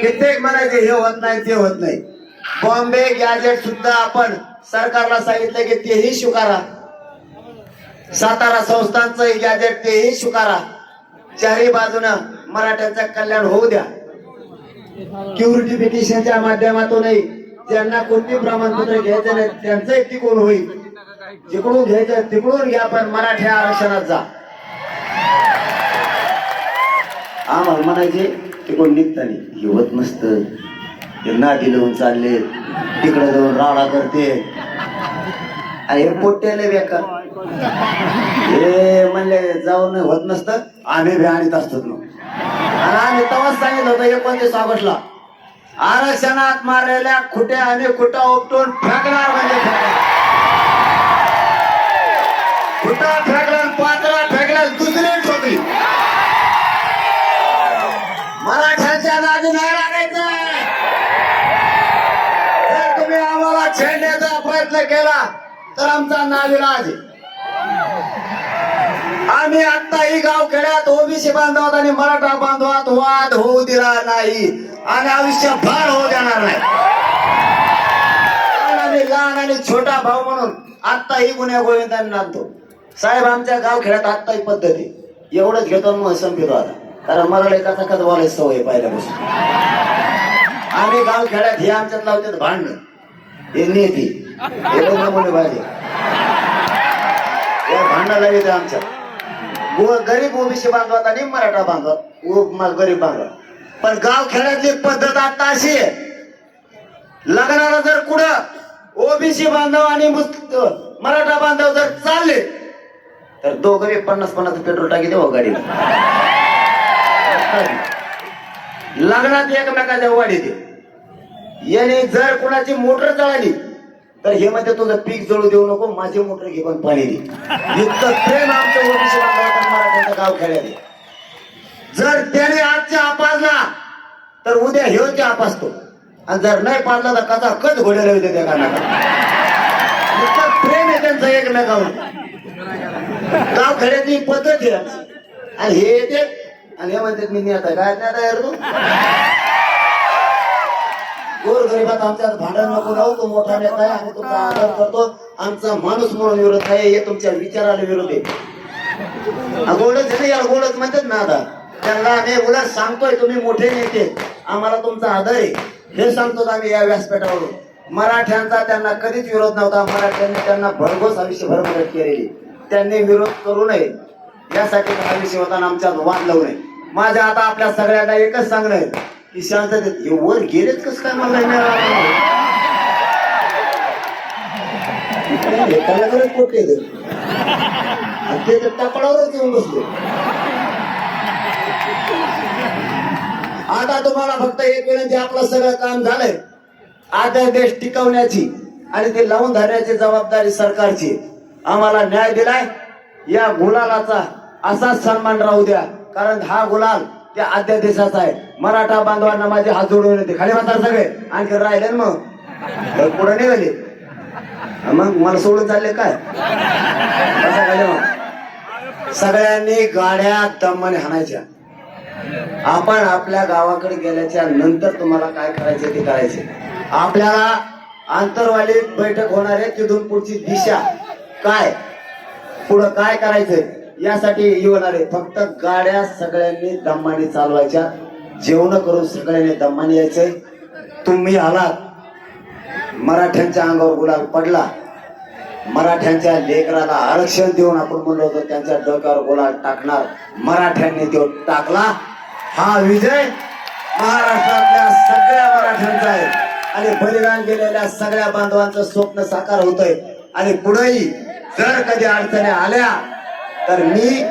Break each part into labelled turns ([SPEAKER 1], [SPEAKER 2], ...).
[SPEAKER 1] कित्येक म्हणायचे हे होत नाही ते होत नाही. बॉम्बे गॅजेट सुद्धा आपण सरकारला सांगितलं की तेही स्वीकारा. सातारा संस्थांचं गॅजेट तेही स्वीकारा. चारही बाजूनं मराठ्यांचं कल्याण होऊ द्या. क्युरिटी पिटिशनच्या माध्यमातूनही ज्यांना कोणती प्रमाणपत्र घ्यायचं नाही त्यांचंही तिकडून होईल. जिकडून घ्यायचं तिकडून घ्या पण मराठ्या आरक्षणात जा. आम्हाला म्हणायचे तिकडून निघताना हे होत नसतं. हे नादी लावून चालले. तिकडे जाऊन राडा करते. आणि हे बेकार. हे म्हणले जाऊन होत नसतं. आम्ही बी आणीत असतो आणि आम्ही तेव्हाच सांगितलं होतं एकोणतीस ऑगस्टला. आरक्षणात मारलेल्या खुट्या आणि खुटा उपटून फेकणार म्हणजे खुटा फेक छेडण्याचा प्रयत्न केला तर आमचा नाविलाज आहे. आम्ही आत्ताही गाव खेड्यात ओबीसी बांधवात आणि मराठा बांधवात वाद होऊ दिला नाही. आणि आयुष्य फार होऊ देणार नाही. लहान आणि लहान छोटा भाऊ म्हणून आत्ताही गुन्ह्या गोविंदांना आणतो. साहेब आमच्या गाव खेड्यात आत्ताही पद्धती. एवढंच घेतो मग संपितो आता. कारण मला लय कथा कथा बोलायची सवय पाहिल्यापासून. आम्ही गाव खेड्यात हे आमच्यात लावतात भांडण. हे येते हे पाहिजे या भांडणाला येते आमच्या. गरीब ओबीसी बांधवात आणि मराठा बांधवात उ- गरीब बांधवात पण गाव खेड्यातली पद्धत आता अशी आहे. लग्नाला जर कुठं ओबीसी बांधव आणि मराठा बांधव जर चालले तर दोघे पन्नास पन्नास पेट्रोल टाकी देऊ गाडीला. लग्नात एकमेकाच्या वाढी दे याने जर कुणाची मोटर जळाली तर हे मध्ये तुझं पीक जळू देऊ नको माझी मोटर घे पण पाणी दे. इतकं प्रेम आमच्या ओबीसी गाव खेळायला जर त्याने आजच्या आपाजला तर उद्या ह्यो आपासतो आणि जर नाही पाजला तर कसा कच घोड्याला होते त्या कानाला. इतकं प्रेम आहे त्यांचं एकमेकावर. गाव खेड्यातली पद्धत आहे. आणि हे येते आणि हे म्हणतात मी नेता काय नेता यार तू? गोर आमच्यात भांडण नको राहू तो मोठा नेता आहे आणि तुमचा आदर करतो. आमचा माणूस म्हणून विरोध आहे हे तुमच्या विचाराला विरोध आहे. गोडच आहे ना याला गोडच म्हणतात ना आता त्यांना आम्ही उलट सांगतोय तुम्ही मोठे नेते आम्हाला तुमचा आदर आहे. हे सांगतो आम्ही या व्यासपीठावरून. मराठ्यांचा त्यांना कधीच विरोध नव्हता मराठ्यांनी त्यांना भरघोस आयुष्यभर मदत केलेली. त्यांनी विरोध करू नये. यासाठी आयुष्य होता आमच्यात वाद लावू नये. माझ्या आता आपल्या सगळ्यांना एकच सांगणं आहे. की शांततेत हे वर गेलेच कस काय मला मिळाला मिळालं? हे कलाकारच पोटे ते तर टपडावरच येऊन बसले. आता तुम्हाला फक्त एक विनंती आपलं सगळं काम झालंय. आता देश टिकवण्याची आणि ते लावून धरण्याची जबाबदारी सरकारची. आम्हाला न्याय दिलाय. या गुलालाचा असाच सन्मान राहू द्या. कारण हा गुलाल त्या अध्यादेशाचा आहे. मराठा बांधवांना माझे हात जोडून येते. खाली मात्र सगळे. आणखी राहिले ना मग. पुढे निघाले. मग मला सोडून चालले काय? सगळ्यांनी गाड्या दमाने हाणायच्या. आपण आपल्या गावाकडे गेल्याच्यानंतर तुम्हाला काय करायचे ते करायचे आपल्याला आंतरवाली बैठक होणार आहे तिथून पुढची दिशा. काय? पुढं काय करायचंय यासाठी येणार आहे. फक्त गाड्या सगळ्यांनी दमाने चालवायच्या. जेवण करून सगळ्यांनी दमाने यायचंय तुम्ही आलात. मराठ्यांच्या अंगावर गुलाल पडला. मराठ्यांच्या लेकराला आरक्षण देऊन आपण म्हणलो होतो त्यांच्या डोक्यावर गुलाल टाकणार. मराठ्यांनी तो टाकला. हा विजय महाराष्ट्रातल्या सगळ्या मराठ्यांचा आहे. आणि बलिदान गेलेल्या सगळ्या बांधवांचं स्वप्न साकार होतंय. आणि पुढेही जर कधी अडचणी आल्या तर मी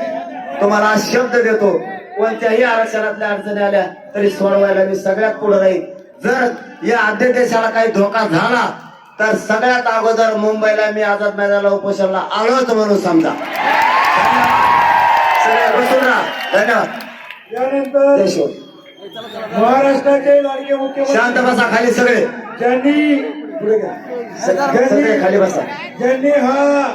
[SPEAKER 1] तुम्हाला शब्द देतो कोणत्याही आरक्षणातल्या अडचणी आल्या तरी सोडवायला मी सगळ्यात पुढे राहील जर या अध्यादेशाला काही धोका झाला तर सगळ्यात अगोदर मुंबईला मी आझाद मैदानाला उपोषणाला आलोच म्हणून समजा. धन्यवाद.
[SPEAKER 2] महाराष्ट्राचे लाडके मुख्यमंत्री
[SPEAKER 1] शांत बसा खाली सगळे.
[SPEAKER 2] ज्यांनी पुढे घ्या.
[SPEAKER 1] सगळे खाली बसा.
[SPEAKER 2] ज्यांनी हा